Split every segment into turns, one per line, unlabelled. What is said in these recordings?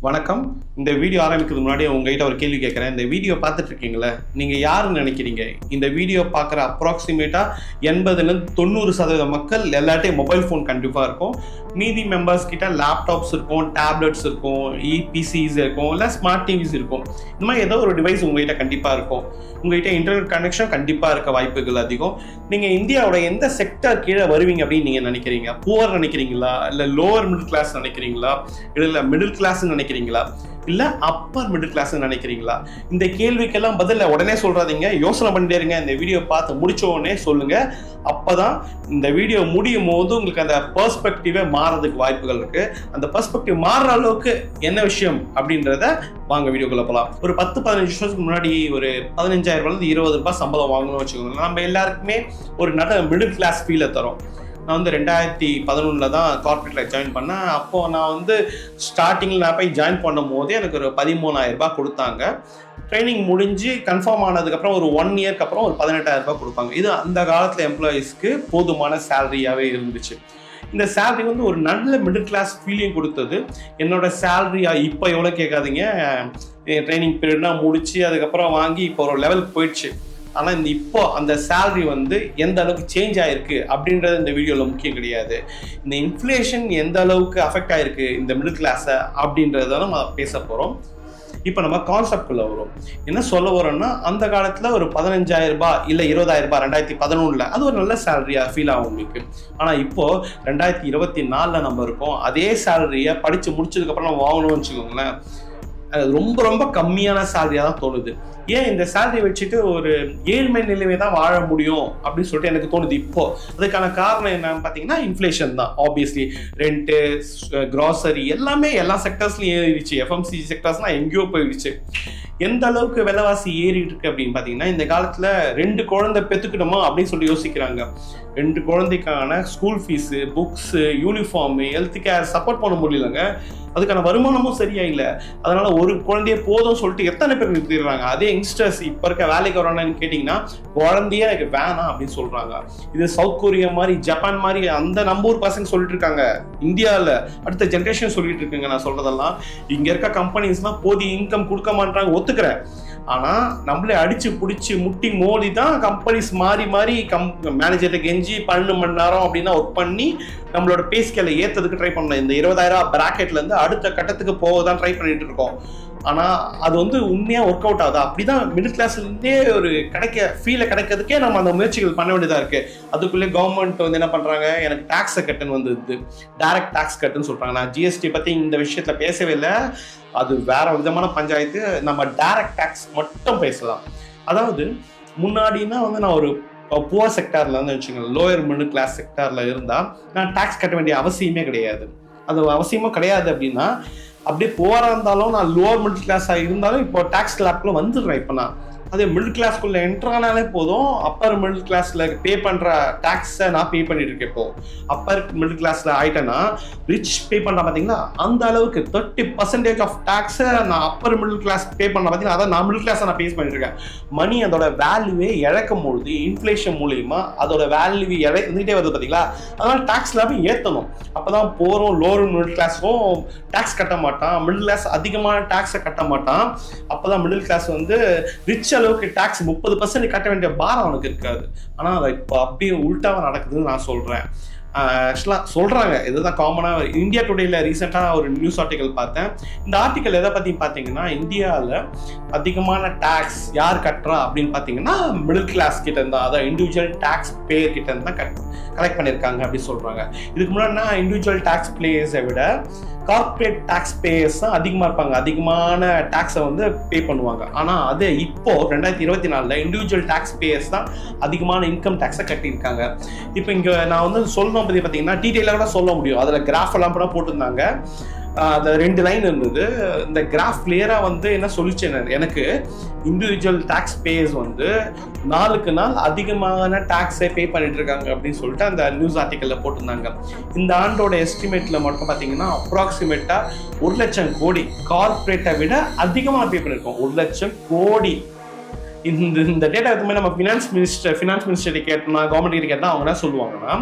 வணக்கம். இந்த வீடியோ ஆரம்பிக்கிறதுக்கு முன்னாடி உங்ககிட்ட ஒரு கேள்வி கேட்குறேன். இந்த வீடியோ பார்த்துட்டு இருக்கீங்களே நீங்கள் யாருன்னு நினைக்கிறீங்க? இந்த வீடியோ பார்க்குற அப்ராக்சிமேட்டாக எண்பதுலேருந்து தொண்ணூறு சதவீத மக்கள் எல்லாட்டையும் மொபைல் ஃபோன் கண்டிப்பாக இருக்கும். மீதி மெம்பர்ஸ் கிட்ட லேப்டாப்ஸ் இருக்கும் டேப்லெட்ஸ் இருக்கும் e இபிசிஸ் இருக்கும் இல்லை ஸ்மார்ட் டிவிஸ் இருக்கும். இந்த மாதிரி ஏதோ ஒரு டிவைஸ் உங்ககிட்ட கண்டிப்பாக இருக்கும். உங்ககிட்ட இன்டர்நெட் கனெக்ஷன் கண்டிப்பாக இருக்க வாய்ப்புகள் அதிகம். நீங்கள் இந்தியாவோட எந்த செக்டர் கீழே வருவீங்க அப்படின்னு நீங்கள் நினைக்கிறீங்க? புவர் நினைக்கிறீங்களா? இல்லை லோவர் மிடில் கிளாஸ் நினைக்கிறீங்களா? இல்லை மிடில் கிளாஸ்னு நினைக்கிறீங்களா? இல்லை அப்பர் மிடில் கிளாஸ்னு நினைக்கிறீங்களா? இந்த கேள்விக்கெல்லாம் பதில உடனே சொல்றாதீங்க. யோசனை பண்ணிட்டே இருங்க. இந்த வீடியோ பார்த்து முடிச்ச உடனே சொல்லுங்க. அப்பதான் இந்த வீடியோ முடியும் போது உங்களுக்கு அந்த பெர்ஸ்பெக்டிவே மாறதுக்கு வாய்ப்புகள் இருக்கு. அந்த பெர்ஸ்பெக்டிவ் மாறுற அளவுக்கு என்ன விஷயம் அப்படின்றத வாங்க வீடியோக்குள்ள போகலாம் ஒரு பத்து பதினஞ்சு வருஷத்துக்கு முன்னாடி ஒரு பதினஞ்சாயிரம் ரூபாய் இருபது ரூபாய் சம்பளம் வாங்கணும்னு வச்சுக்கோங்க நம்ம எல்லாருக்குமே ஒரு நல்ல மிடில் கிளாஸ் ஃபீலை தரும். நான் வந்து ரெண்டாயிரத்தி பதினொன்றில் தான் கார்பரேட்டில் ஜாயின் பண்ணேன். அப்போது நான் வந்து ஸ்டார்டிங்கில் நான் போய் ஜாயின் பண்ணும் போதே எனக்கு ஒரு பதிமூணாயிரரூபா கொடுத்தாங்க. ட்ரைனிங் முடிஞ்சு கன்ஃபார்ம் ஆனதுக்கப்புறம் ஒரு ஒன் இயர்க்கு அப்புறம் ஒரு பதினெட்டாயிரம் ரூபாய் கொடுப்பாங்க. இது அந்த காலத்தில் எம்ப்ளாயீஸ்க்கு போதுமான சேலரியாகவே இருந்துச்சு. இந்த சேலரி வந்து ஒரு நல்ல மிடில் கிளாஸ் ஃபீலிங் கொடுத்தது. என்னோட சேலரியா இப்போ எவ்வளோ கேட்காதீங்க. ட்ரைனிங் பீரியட்லாம் முடிச்சு அதுக்கப்புறம் வாங்கி இப்போ ஒரு லெவலுக்கு போயிடுச்சு. ஆனால் இந்த இப்போ அந்த சேலரி வந்து எந்த அளவுக்கு சேஞ்ச் ஆயிருக்கு அப்படின்றது இந்த வீடியோவில் முக்கியம் கிடையாது. இந்த இன்ஃப்ளேஷன் எந்த அளவுக்கு அஃபெக்ட் ஆயிருக்கு இந்த மிடில் கிளாஸை அப்படின்றத நம்ம பேச போகிறோம் இப்போ நம்ம கான்செப்ட்குள்ள வரும் என்ன சொல்ல வரோம்னா அந்த காலத்தில் ஒரு பதினஞ்சாயிரம் ரூபாய் இல்லை இருபதாயிரம் ரூபாய் ரெண்டாயிரத்தி பதினொன்றில் அது ஒரு நல்ல சேலரியாக ஃபீல் ஆகும் உங்களுக்கு. ஆனால் இப்போது ரெண்டாயிரத்தி இருபத்தி நாலில் நம்ம இருக்கோம். அதே சேலரியை படித்து முடிச்சதுக்கப்புறம் நம்ம வாங்கணும்னு வச்சுக்கோங்களேன். ரொம்ப ரொம்ப கம்மியான சேலரியாக தான் தோணுது. ஏன் இந்த சேலரி வச்சுட்டு ஒரு ஏழ்மை நிலைமை தான் வாழ முடியும் அப்படின்னு சொல்லிட்டு எனக்கு தோணுது இப்போ. அதுக்கான காரணம் என்னன்னு பார்த்தீங்கன்னா இன்ஃப்ளேஷன் தான். ஆப்வியஸ்லி ரெண்ட்டு கிராசரி எல்லாமே எல்லா செக்டர்ஸ்லையும் ஏறிடுச்சு. எஃப்எம்சி செக்டர்ஸ்லாம் எங்கேயோ போயிடுச்சு. எந்த அளவுக்கு விலைவாசி ஏறிட்டு இருக்கு அப்படின்னு பார்த்தீங்கன்னா இந்த காலத்தில் ரெண்டு குழந்தை பெற்றுக்கணுமா அப்படின்னு சொல்லி யோசிக்கிறாங்க. ரெண்டு குழந்தைக்கான school fees books uniform health care support பண்ண முடியலங்க. அதுக்கான வருமானமும் சரியா இல்லை அதனால ஒரு குழந்தைய போதும் சொல்லிட்டு எத்தனை பேர் நிறுத்திடுறாங்க அதே யங்ஸ்டர்ஸ் இப்போ இருக்க வேலைக்கு வரானு கேட்டிங்கன்னா குழந்தையே எனக்கு வேணாம் அப்படின்னு சொல்றாங்க. இது சவுத் கொரியா மாதிரி ஜப்பான் மாதிரி அந்த நம்ம ஊர் பசங்க சொல்லிட்டு இருக்காங்க. இந்தியாவில் அடுத்த ஜென்ரேஷன் சொல்லிட்டு இருக்குங்க நான் சொல்றதெல்லாம். இங்க இருக்க கம்பெனிஸ்லாம் போதிய இன்கம் கொடுக்க மாட்டாங்க ஒத்துக்கிறேன். ஆனா நம்மளே அடிச்சு பிடிச்சி முட்டி மோதி தான் கம்பெனிஸ் மாறி மாறி கம் மேனேஜர்கிட்ட கெஞ்சி பன்னெண்டு மணி நேரம் அப்படின்னா ஒர்க் பண்ணி நம்மளோட பே ஸ்கேலை ஏற்றதுக்கு ட்ரை பண்ணோம். இந்த இருபதாயிரம் பிராக்கெட்ல இருந்து அடுத்த கட்டத்துக்கு போக தான் ட்ரை பண்ணிட்டு இருக்கோம். ஆனால் அது வந்து உண்மையாக ஒர்க் அவுட் ஆகுது? அப்படிதான் மிடில் கிளாஸ்லேருந்தே ஒரு கிடைக்க ஃபீலை கிடைக்கிறதுக்கே நம்ம அந்த முயற்சிகள் பண்ண வேண்டியதாக இருக்குது அதுக்குள்ளே கவர்மெண்ட் வந்து என்ன பண்ணுறாங்க எனக்கு டேக்ஸை கட்டுன்னு வந்துடுது டேரக்ட் டேக்ஸ் கட்டுன்னு சொல்கிறாங்க நான் ஜிஎஸ்டி பற்றி இந்த விஷயத்தில் பேசவே இல்லை. அது வேற விதமான பஞ்சாயத்து. நம்ம டேரக்ட் டேக்ஸ் மட்டும் பேசலாம். அதாவது முன்னாடினா வந்து நான் ஒரு புவர் செக்டாரில் இருந்து வச்சுக்கோங்க லோயர் மிடில் கிளாஸ் செக்டாரில் இருந்தால் நான் டேக்ஸ் கட்ட வேண்டிய அவசியமே கிடையாது. அது அவசியமும் கிடையாது அப்படின்னா அப்படியே போகிறா இருந்தாலும் நான் லோவர் மிடில் கிளாஸாக இருந்தாலும் இப்போ டாக்ஸ் லேப்ல வந்துடுறேன். இப்போ நான் அதே மிடில் கிளாஸ்க்குள்ள என்ட்ரானாலே ஆனாலே போதும். அப்பர் மிடில் கிளாஸ்ல பே பண்ற டேக்ஸை நான் பே பண்ணிட்டு இருக்கேன் இப்போ. அப்பர் மிடில் கிளாஸ்ல ஆயிட்டேன்னா ரிச் பே பண்ற பார்த்தீங்கன்னா அந்த அளவுக்கு தேர்ட்டி பர்சன்டேஜ் ஆஃப் டேக்ஸை நான் அப்பர் மிடில் கிளாஸ் பே பண்ண பாத்தீங்கன்னா அதான் நான் மிடில் கிளாஸ் நான் பேஸ் பண்ணிட்டு இருக்கேன். மணி அதோட வேல்யூவே இழக்கும் பொழுது இன்ஃப்ளேஷன் மூலியமா அதோட வேல்யூ இழந்துகிட்டே வருது பாத்தீங்களா? அதனால டேக்ஸ் எல்லாமே ஏற்றணும் அப்பதான் போறோம் லோவர் மிடில் கிளாஸும் டேக்ஸ் கட்ட மாட்டான். மிடில் கிளாஸ் அதிகமான டேக்ஸை கட்ட மாட்டான். அப்பதான் மிடில் கிளாஸ் வந்து ரிச் அளவுக்கு டாக்ஸ் முப்பது பர்சன்ட் கட்ட வேண்டிய பாரம் அவனுக்கு இருக்காது. ஆனால் அதை இப்போ அப்படியே உள்டாவாக நடக்குதுன்னு நான் சொல்கிறேன் ஆக்சுவலாக சொல்கிறாங்க இதுதான் காமனாக இந்தியா டுடேல ரீசெண்டாக ஒரு நியூஸ் ஆர்டிக்கல் பார்த்தேன். இந்த ஆர்டிக்கல் எதை பற்றி பார்த்தீங்கன்னா இந்தியாவில் அதிகமான டேக்ஸ் யார் கட்டுறா அப்படின்னு பார்த்தீங்கன்னா மிடில் கிளாஸ் கிட்டேருந்து அதான் இண்டிவிஜுவல் டேக்ஸ் பேர் கிட்டேருந்து தான் கட் கலெக்ட் பண்ணியிருக்காங்க அப்படின்னு சொல்கிறாங்க இதுக்கு முன்னாடினா இண்டிவிஜுவல் டேக்ஸ் பிளேயர்ஸை விட கார்பரேட் டேக்ஸ் பேயர்ஸ் தான் அதிகமாக இருப்பாங்க. அதிகமான டேக்ஸை வந்து பே பண்ணுவாங்க. ஆனால் அது இப்போ ரெண்டாயிரத்தி இருபத்தி நாலில் இண்டிவிஜுவல் டேக்ஸ் பேயர்ஸ் தான் அதிகமான இன்கம் டேக்ஸை கட்டியிருக்காங்க. இப்போ இங்கே நான் வந்து சொல்லணும் பற்றி பார்த்தீங்கன்னா டீட்டெயிலாக கூட சொல்ல முடியும். அதில் கிராஃப் எல்லாம் கூட போட்டிருந்தாங்க. அந்த ரெண்டு லைன் இருந்தது. இந்த கிராஃப் கிளியராக வந்து என்ன சொல்லிச்சு எனக்கு இண்டிவிஜுவல் டேக்ஸ் பேயர்ஸ் வந்து நாளுக்கு நாள் அதிகமான டேக்ஸை பே பண்ணிட்டு இருக்காங்க அப்படின்னு சொல்லிட்டு அந்த நியூஸ் ஆர்டிக்கலில் போட்டிருந்தாங்க. இந்த ஆண்டோட எஸ்டிமேட்டில் மட்டும் பார்த்தீங்கன்னா அப்ராக்சிமேட்டாக ஒரு லட்சம் கோடி கார்பரேட்டை விட அதிகமாக பே பண்ணியிருக்கோம் ஒரு லட்சம் கோடி. இந்த இந்த டேட்டா எதுவுமே நம்ம ஃபினான்ஸ் மினிஸ்டர் ஃபினான்ஸ் மினிஸ்டர் கேட்டோம்னா கவர்மெண்ட் கிட்ட கேட்டால் அவங்க என்ன சொல்லுவாங்கன்னா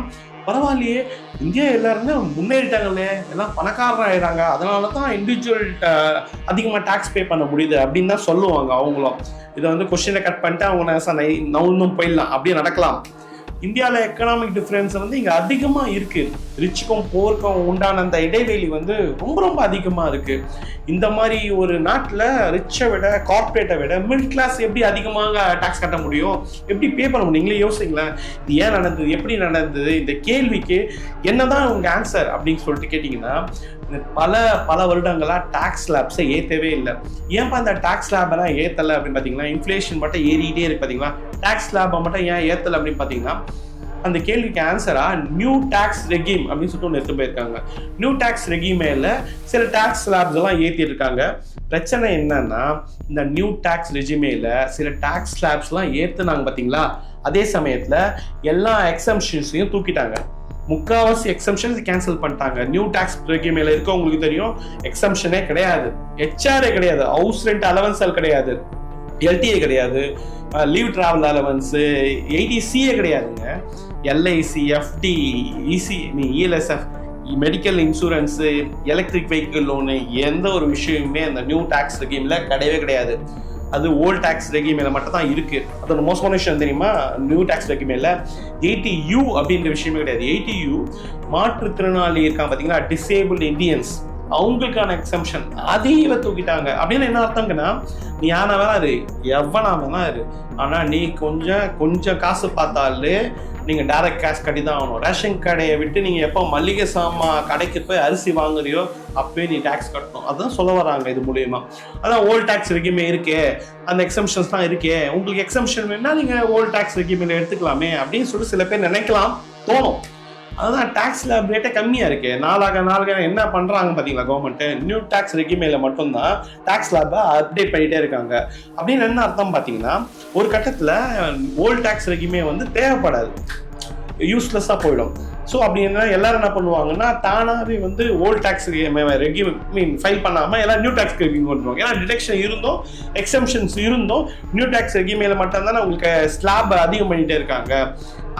பரவாயில்லையே இந்தியா எல்லாருமே முன்னேறிட்டாங்களே எல்லாம் பணக்காரராக ஆயிடுறாங்க அதனால தான் இண்டிவிஜுவல் அதிகமாக டேக்ஸ் பே பண்ண முடியுது அப்படின்னு தான் சொல்லுவாங்க அவங்களும். இதை வந்து கொஸ்டினை கட் பண்ணிட்டு அவங்க நை- நவுந்தும் போயிடலாம். அப்படியே நடக்கலாம். இந்தியாவில் எக்கனாமிக் டிஃப்ரென்ஸ் வந்து இங்கே அதிகமாக இருக்குது ரிச்சுக்கும் போருக்கும் உண்டான அந்த இடைவெளி வந்து ரொம்ப ரொம்ப அதிகமாக இருக்குது இந்த மாதிரி ஒரு நாட்டில் ரிச்சை விட கார்ப்பரேட்டை விட மிடில் கிளாஸ் எப்படி அதிகமாக டேக்ஸ் கட்ட முடியும்? எப்படி பே பண்ண முடியும்? நீங்களே யோசிங்களேன். இது ஏன் நடந்தது? எப்படி நடந்தது? இந்த கேள்விக்கு என்னதான் உங்கள் ஆன்சர் அப்படின்னு சொல்லிட்டு கேட்டிங்கன்னா இந்த பல பல வருடங்களாக டேக்ஸ் லேப்ஸை ஏற்றவே இல்லை. ஏன்ப்பா அந்த டேக்ஸ் லேபெல்லாம் ஏற்றலை அப்படின்னு பார்த்தீங்கன்னா இன்ஃப்ளேஷன் மட்டும் ஏறிக்கிட்டே இருக்கு பார்த்தீங்களா டேக்ஸ் லேபை மட்டும் ஏன் ஏற்றலை அப்படின்னு பார்த்தீங்கன்னா அந்த கேள்விக்கு ஆன்சரா நியூ டாக்ஸ் ரெகீம் அப்படின்னு சொல்லிட்டு ஒன்று எடுத்து போயிருக்காங்க. நியூ டாக்ஸ் ரெகீமேல சில டாக்ஸ் ஸ்லாப்ஸ் எல்லாம் ஏற்றிட்டு இருக்காங்க. பிரச்சனை என்னன்னா இந்த நியூ டாக்ஸ் ரெஜிமேல சில டாக்ஸ் ஸ்லாப்ஸ்லாம் ஏற்றுனாங்க பார்த்தீங்களா அதே சமயத்தில் எல்லா எக்ஸம்ஷன்ஸையும் தூக்கிட்டாங்க. முக்காவாசி எக்ஸம்ஷன்ஸ் கேன்சல் பண்ணிட்டாங்க. நியூ டாக்ஸ் ரெகிமேல இருக்க உங்களுக்கு தெரியும் எக்ஸம்ஷனே கிடையாது. ஹெச்ஆர்ஏ கிடையாது. ஹவுஸ் ரெண்ட் அலவன்சல் கிடையாது. எல்டிஏ கிடையாது. லீவ் டிராவல் அலவன்ஸு எயிட்டிசியே கிடையாதுங்க. LIC FD EC ELSF medical insurance electric vehicle loan எந்த ஒரு விஷயமுமே அந்த நியூ டேக்ஸ் ரெகீமில் கிடையவே கிடையாது. அது ஓல்ட் டேக்ஸ் ரெகிமேல மட்டும் தான் இருக்கு. அதோட மோசமான விஷயம் தெரியுமா? நியூ டேக்ஸ் ரெகிமேல எயிட்டி யூ அப்படின்ற விஷயமே கிடையாது. எயிட்டி யூ மாற்றுத்திறனாளி இருக்கான் பார்த்தீங்கன்னா டிசேபிள் இந்தியன்ஸ் அவங்களுக்கான எக்ஸம்ஷன் அதையும் இவ தூக்கிட்டாங்க. அப்படின்னு என்ன அர்த்தங்கன்னா நீ யானை வேணா இரு எவ்வளோ வேணா இரு ஆனால் நீ கொஞ்சம் கொஞ்சம் காசு பார்த்தாலே நீங்கள் டைரக்ட் கேஷ் கட்டி தான் ஆகணும். ரேஷன் கடையை விட்டு நீங்கள் எப்போ மளிகை சாமான் கடைக்கு போய் அரிசி வாங்குறியோ அப்பவே நீ டேக்ஸ் கட்டணும். அதுதான் சொல்ல வராங்க இது மூலியமா. அதான் ஓல்ட் டேக்ஸ் ரெகிமே இருக்கே. அந்த எக்ஸம்ஷன்ஸ் தான் இருக்கே. உங்களுக்கு எக்ஸம்ஷன் வேணா நீங்கள் ஓல்ட் டேக்ஸ் ரெகிமேல எடுத்துக்கலாமே அப்படின்னு சொல்லிட்டு சில பேர் நினைக்கலாம் தோணும். அதுதான் டேக்ஸ் லேப் ரேட்டே கம்மியாக இருக்கு. நாளாக நாளாக என்ன பண்ணுறாங்க பார்த்தீங்களா கவர்மெண்ட் நியூ டேக்ஸ் ரெகிமேல மட்டும்தான் டேக்ஸ் லேபை அப்டேட் பண்ணிகிட்டே இருக்காங்க. அப்படின்னு என்ன அர்த்தம் பார்த்தீங்கன்னா ஒரு கட்டத்தில் ஓல்டு டேக்ஸ் ரெக்யூமே வந்து தேவைப்படாது. யூஸ்லெஸ்ஸாக போயிடும். ஸோ அப்படி என்ன எல்லாரும் என்ன பண்ணுவாங்கன்னா தானாகவே வந்து old tax regime file பண்ணாமல் எல்லாம் நியூ டேக்ஸ் ரெகியூம் பண்ணுவாங்க ஏன்னா டிடெக்ஷன் இருந்தோம் எக்ஸம்ஷன்ஸ் இருந்தும் நியூ டேக்ஸ் ரெக்யூமேல மட்டும்தான் உங்களுக்கு ஸ்லாப் அதிகம் பண்ணிகிட்டே இருக்காங்க.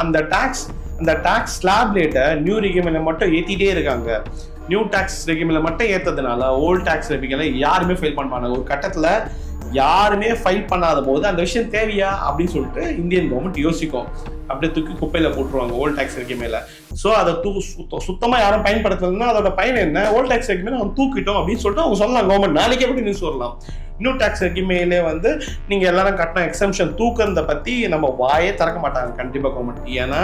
அந்த டேக்ஸ் அந்த டாக்ஸ் ஸ்லாப் ரேட்டை நியூ ரெகிமேல மட்டும் ஏற்றிட்டே இருக்காங்க. நியூ டாக்ஸ் ரெகிமேல மட்டும் ஏற்றதுனால ஓல்ட் டாக்ஸ் ரெகிமேல யாருமே ஃபைல் பண்ணுவாங்க ஒரு கட்டத்தில் யாருமே ஃபைல் பண்ணாத போது அந்த விஷயம் தேவையா அப்படின்னு சொல்லிட்டு இந்தியன் கவர்மெண்ட் யோசிக்கும். அப்படியே தூக்கி குப்பையில் போட்டுருவாங்க ஓல்ட் டாக்ஸ் ரெகிமேல ஸோ அதை தூ சுத்த சுத்தமாக யாரும் பயன்படுத்துறதுன்னா அதோட பயன் என்ன? ஓல்ட் டாக்ஸ் ரெகிமேல அவன் தூக்கிட்டோம் அப்படின்னு சொல்லிட்டு அவங்க சொல்லலாம் கவர்மெண்ட் நாளைக்கே கூட நியூஸ் வரலாம். இன்னும் டேக்ஸ் ரெகிமேலே வந்து நீங்கள் எல்லாரும் கட்டின எக்ஸம்ஷன் தூக்கிறத பற்றி நம்ம வாயே திறக்க மாட்டாங்க கண்டிப்பாக கவர்மெண்ட் ஏன்னா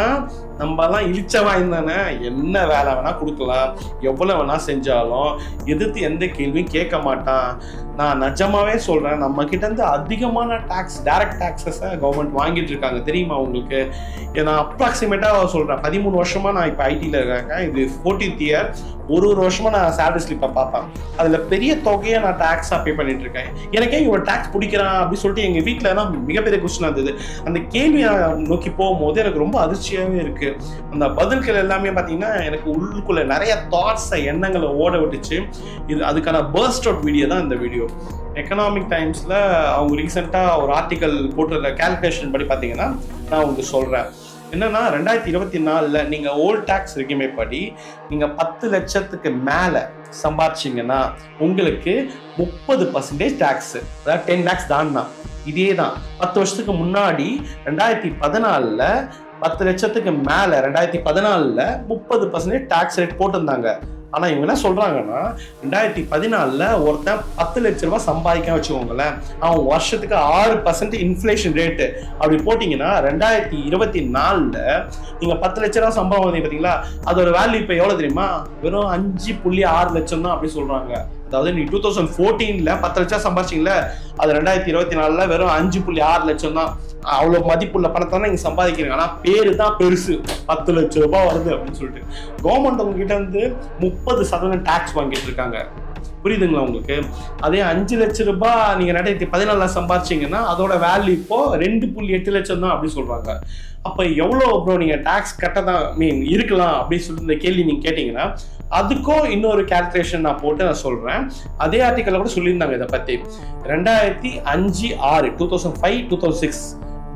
நம்மலாம் இழிச்ச வாய்ந்தானே என்ன வேலை வேணால் கொடுக்கலாம். எவ்வளோ வேணால் செஞ்சாலும் எதிர்த்து எந்த கேள்வியும் கேட்க மாட்டான். நான் நிஜமாவே சொல்கிறேன் நம்ம அதிகமான டேக்ஸ் டைரக்ட் டேக்ஸஸை கவர்மெண்ட் வாங்கிட்டு இருக்காங்க. தெரியுமா உங்களுக்கு? நான் அப்ராக்சிமேட்டாக சொல்கிறேன் பதிமூணு வருஷமாக நான் இப்போ ஐடியில் இருக்காங்க இது ஃபோர்டீன்த் இயர் ஒரு ஒரு வருஷமாக நான் சேலரி ஸ்லிப்பை பார்ப்பேன். அதில் பெரிய தொகையை நான் டேக்ஸாக பே பண்ணிட்டு இருக்கேன். எனக்கே இவன் டாக்ஸ் பிடிக்கிறான் அப்படின்னு சொல்லிட்டு எங்கள் வீட்டில் மிகப்பெரிய கொஸ்டின் இருந்தது. அந்த கேள்வியை நோக்கி போகும்போது எனக்கு ரொம்ப அதிர்ச்சியாகவே இருக்கு. அந்த பதில்கள் எல்லாமே பார்த்தீங்கன்னா எனக்கு உள்ளுக்குள்ள நிறைய தாட்ஸை எண்ணங்களை ஓட விட்டுச்சு. இது அதுக்கான பர்ஸ்ட் அவுட் வீடியோ தான் இந்த வீடியோ எக்கனாமிக் டைம்ஸில் அவங்க ரீசெண்டாக ஒரு ஆர்டிக்கல் போட்டிருக்க கேல்குலேஷன் படி பார்த்தீங்கன்னா நான் உங்களுக்கு சொல்கிறேன் என்னன்னா ரெண்டாயிரத்தி இருபத்தி நாலில் நீங்கள் ஓல்ட் டேக்ஸ் ரெகுமே படி நீங்கள் பத்து லட்சத்துக்கு மேலே சம்பாரிச்சிங்கன்னா உங்களுக்கு முப்பது பர்சன்டேஜ் டேக்ஸ் அதாவது டென் லேக்ஸ் தான் இதே தான் பத்து வருஷத்துக்கு முன்னாடி ரெண்டாயிரத்தி பதினாலில் பத்து லட்சத்துக்கு மேலே ரெண்டாயிரத்தி பதினாலில் முப்பது பர்சன்டேஜ் டேக்ஸ் ரேட் போட்டிருந்தாங்க. ஆனால் இவங்க என்ன சொல்கிறாங்கன்னா ரெண்டாயிரத்தி பதினாலில் ஒருத்தன் பத்து லட்ச ரூபாய் சம்பாதிக்க வச்சுக்கோங்களேன் அவன் வருஷத்துக்கு ஆறு பர்சன்ட் இன்ஃப்ளேஷன் ரேட்டு அப்படி போட்டிங்கன்னா ரெண்டாயிரத்தி இருபத்தி நாலில் நீங்கள் பத்து லட்ச ரூபா சம்பளம் வந்தீங்க பார்த்தீங்களா அதோட வேல்யூ இப்போ எவ்வளோ தெரியுமா? வெறும் அஞ்சு புள்ளி ஆறு லட்சம் தான் அப்படி சொல்கிறாங்க அதாவது நீ டூ தௌசண்ட் ஃபோர்டீனில் பத்து லட்சம் சம்பாதிச்சிங்களே அது ரெண்டாயிரத்தி இருபத்தி நாலில் வெறும் அஞ்சு புள்ளி ஆறு லட்சம் தான். அவ்வளோ மதிப்புள்ள பணத்தை தான் நீங்கள் சம்பாதிக்கிறீங்க. ஆனால் பேர் தான் பெருசு. பத்து லட்சம் ரூபாய் வருது அப்படின்னு சொல்லிட்டு. கவர்மெண்ட் உங்ககிட்ட இருந்து முப்பது சதவீதம் டேக்ஸ் வாங்கிட்டு இருக்காங்க. புரியுதுங்களா உங்களுக்கு? அதே அஞ்சு லட்ச ரூபாய் நீங்க ரெண்டாயிரத்தி பதினாலில் சம்பாரிச்சீங்கன்னா அதோட வேல்யூ இப்போ ரெண்டு புள்ளி எட்டு லட்சம் தான் அப்படி சொல்றாங்க. அப்ப எவ்வளோ அப்புறம் நீங்க டாக்ஸ் கட்ட தான் மீன் இருக்கலாம் அப்படின்னு சொல்லிட்டு இந்த கேள்வி நீங்க கேட்டீங்கன்னா அதுக்கும் இன்னொரு கேல்குலேஷன் நான் போட்டு நான் சொல்றேன். அதே ஆர்டிக்கலில் கூட சொல்லியிருந்தாங்க இதை பத்தி. ரெண்டாயிரத்தி அஞ்சு ஆறு two thousand five two thousand six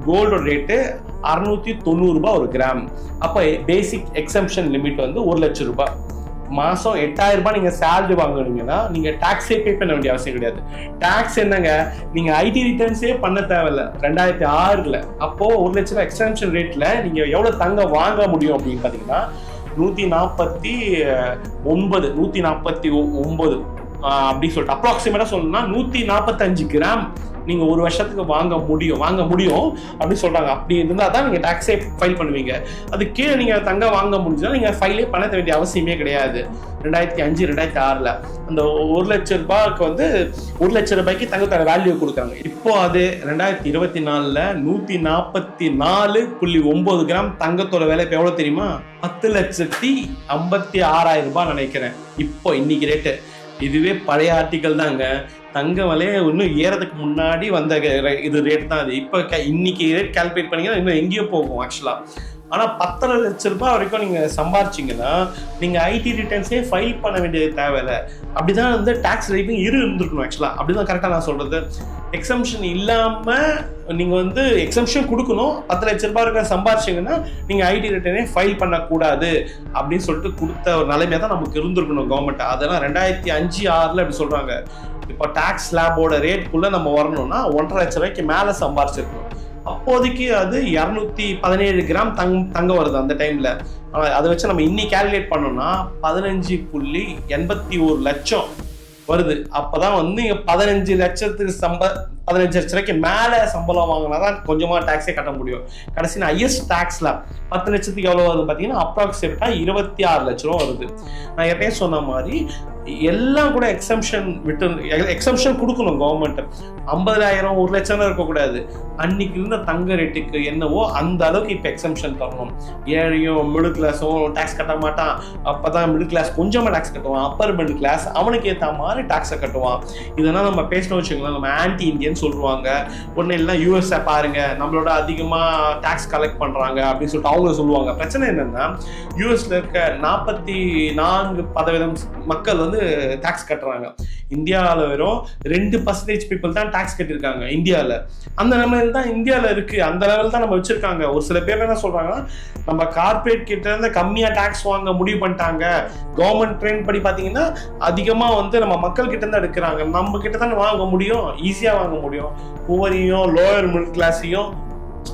கோல்டோட rate அறுநூத்தி தொண்ணூறு ரூபாய் ஒரு கிராம் அப்போ பேசிக் எக்ஸம்ஷன் லிமிட் வந்து ஒரு லட்சம் ரூபாய். மாதம் எட்டாயிரம் ரூபாய் நீங்கள் சேலரி வாங்குனீங்கன்னா நீங்கள் டேக்ஸே பே பண்ண வேண்டிய அவசியம் கிடையாது. டேக்ஸ் என்னங்க? நீங்கள் ஐடி ரிட்டர்ன்ஸே பண்ண தேவையில்ல. ரெண்டாயிரத்தி ஆறில். அப்போது ஒரு லட்ச ரூபாய் எக்ஸ்டென்ஷன் ரேட்டில் நீங்கள் எவ்வளோ தங்க வாங்க முடியும் அப்படின்னு பார்த்தீங்கன்னா நூற்றி நாற்பத்தி ஒன்பது நூற்றி நாற்பத்தி ஒன்பது. அப்படி சொல்லிட்டு அப்ராக்சிமேட்டாக சொல்லணும்னா நூற்றி நாற்பத்தஞ்சு கிராம் நீங்கள் ஒரு வருஷத்துக்கு வாங்க முடியும் வாங்க முடியும் அப்படின்னு சொல்கிறாங்க அப்படி இருந்தால் தான் நீங்கள் டேக்ஸே ஃபைல் பண்ணுவீங்க. அது கீழே நீங்கள் தங்க வாங்க முடிஞ்சா நீங்கள் ஃபைலே பண்ண வேண்டிய அவசியமே கிடையாது. ரெண்டாயிரத்தி அஞ்சு ரெண்டாயிரத்தி ஆறில். அந்த ஒரு லட்சம் ரூபாய்க்கு வந்து ஒரு லட்சம் ரூபாய்க்கு தங்கத்தோட வேல்யூ கொடுக்குறாங்க. இப்போ அது ரெண்டாயிரத்தி இருபத்தி நாலில் நூற்றி நாற்பத்தி நாலு புள்ளி ஒம்பது கிராம் தங்கத்தோட விலை இப்போ எவ்வளோ தெரியுமா? பத்து லட்சத்தி ஐம்பத்தி ஆறாயிரம் ரூபாய் நினைக்கிறேன். இப்போ இன்னைக்கு ரேட்டு இதுவே பழைய ஆர்டிக்கல் தாங்க. தங்க விலையை இன்னும் ஏறதுக்கு முன்னாடி வந்த இது ரேட் தான் அது. இப்போ க- இன்னைக்கு ரேட் கால்குலேட் பண்ணிங்கன்னா இன்னும் எங்கேயோ போகும் ஆக்சுவலாக ஆனால் பத்தரை லட்ச ரூபாய் வரைக்கும் நீங்கள் சம்பாரிச்சிங்கன்னா நீங்கள் ஐடி ரிட்டர்ன்ஸே ஃபைல் பண்ண வேண்டியது தேவையில்லை. அப்படிதான் வந்து டேக்ஸ் ரைட்டிங் இரு இருந்திருக்கணும் ஆக்சுவலாக அப்படிதான் கரெக்டாக நான் சொல்கிறது எக்ஸம்ஷன் இல்லாமல் நீங்கள் வந்து எக்ஸம்ஷன் கொடுக்கணும். பத்து லட்ச ரூபாய் இருக்க சம்பாரிச்சிங்கன்னா நீங்கள் ஐடி ரிட்டர்னே ஃபைல் பண்ணக்கூடாது அப்படின்னு சொல்லிட்டு கொடுத்த ஒரு நிலைமையாக தான் நமக்கு இருந்திருக்கணும் கவர்மெண்ட் அதெல்லாம் ரெண்டாயிரத்தி அஞ்சு ஆறில் அப்படி சொல்கிறாங்க இப்போ டேக்ஸ் ஸ்லாபோட ரேட்டுக்குள்ளே நம்ம வரணும்னா ஒன்றரை லட்ச ரூபாய்க்கு மேலே சம்பாரிச்சிருக்கணும். அப்போதைக்கு அது இரநூத்தி பதினேழு கிராம் தங் தங்க வருது அந்த டைம்ல ஆனால் அதை வச்சு நம்ம இன்னி கேல்குலேட் பண்ணோம்னா பதினஞ்சு புள்ளி எண்பத்தி ஒரு லட்சம் வருது. அப்போதான் வந்து இங்கே பதினஞ்சு லட்சத்துக்கு சம்ப பதினஞ்சு லட்ச ரூபாய்க்கு மேலே சம்பளம் வாங்கினா தான் கொஞ்சமாக டேக்ஸே கட்ட முடியும். கடைசி ஹையஸ்ட் டேக்ஸில் பத்து லட்சத்துக்கு எவ்வளோ வருது பார்த்தீங்கன்னா அப்ராக்சிமேட்டாக இருபத்தி ஆறு லட்ச ரூபா வருது. நான் எப்பயும் சொன்ன மாதிரி எல்லாம் கூட எக்ஸம்ஷன் விட்டு எக்ஸம்ஷன் கொடுக்கணும் கவர்மெண்ட் ஐம்பதாயிரம் ஒரு லட்சம் இருக்கக்கூடாது. அன்னைக்கு இருந்த தங்க ரேட்டுக்கு என்னவோ அந்த அளவுக்கு இப்போ எக்ஸம்ஷன் தரணும். ஏழையும் மிடில் கிளாஸும் டேக்ஸ் கட்ட மாட்டான். அப்போ தான் மிடில் கிளாஸ் கொஞ்சமாக டேக்ஸ் கட்டுவான். அப்பர் மிடில் கிளாஸ் அவனுக்கு ஏற்ற மாதிரி டேக்ஸை கட்டுவான். இதெல்லாம் நம்ம பேசணும் வச்சுக்கலாம் நம்ம ஆன்டி இந்தியன் சொல்லுவாங்க ஒன்றும் இல்லை யூஎஸ்ஐ பாருங்க. நம்மளோட அதிகமாக டேக்ஸ் கலெக்ட் பண்ணுறாங்க அப்படின்னு சொல்லிட்டு அவங்க சொல்லுவாங்க. பிரச்சனை என்னன்னா யூஎஸில் இருக்க நாற்பத்தி நான்கு பதவீதம் மக்கள் வந்து டேக்ஸ் கட்டுறாங்க. இந்தியாவில் வெறும் ரெண்டு பர்சன்டேஜ் பீப்புள் தான் டேக்ஸ் கட்டியிருக்காங்க இந்தியாவில் அந்த லெவலில் தான் இந்தியாவில் இருக்கு. அந்த லெவல் தான் நம்ம வச்சிருக்காங்க. ஒரு சில பேர் என்ன சொல்றாங்கன்னா நம்ம கார்பரேட் கிட்ட இருந்து கம்மியாக டேக்ஸ் வாங்க முடிவு பண்ணிட்டாங்க. கவர்மெண்ட் ட்ரெயின் படி பார்த்தீங்கன்னா அதிகமாக வந்து நம்ம மக்கள் கிட்ட இருந்து எடுக்கிறாங்க. நம்ம கிட்ட தானே வாங்க முடியும். ஈஸியாக வாங்க முடியும். புவரையும் லோயர் மிடில் கிளாஸையும்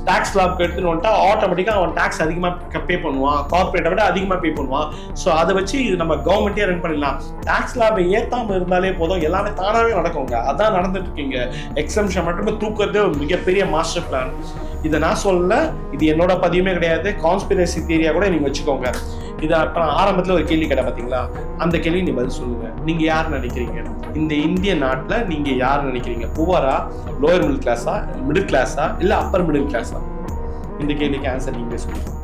டாக்ஸ் லாப் எடுத்துன்னு வந்துட்டா ஆட்டோமேட்டிக்காக அவன் டேக்ஸ் அதிகமாக பே பண்ணுவான். கார்பரேட்டை விட அதிகமாக பே பண்ணுவான். ஸோ அதை வச்சு இது நம்ம கவர்மெண்ட்டே ரன் பண்ணிடலாம். டேக்ஸ் லாபை ஏற்றாமல் இருந்தாலே போதும். எல்லாமே தானாகவே நடக்குங்க. அதான் நடந்துட்டு இருக்கீங்க எக்ஸம்ஷன் மட்டுமே தூக்குறதே ஒரு மிகப்பெரிய மாஸ்டர் பிளான் இதை நான் சொல்லல. இது என்னோட பதிவுமே கிடையாது. கான்ஸ்பிரசி தியரியா கூட நீங்க வச்சுக்கோங்க. இதை அப்புறம் ஆரம்பத்தில் ஒரு கேள்வி கேட்ட பார்த்தீங்களா அந்த கேள்வி நீ பதில் சொல்லுங்க. நீங்கள் யார் நினைக்கிறீங்க? இந்த இந்திய நாட்டில் நீங்கள் யார் நினைக்கிறீங்க? புவரா லோயர் மிடில் கிளாஸா மிடில் கிளாஸா இல்லை அப்பர் மிடில் கிளாஸா இந்த கேள்விக்கு ஆன்சர் நீங்களே சொல்லுங்கள்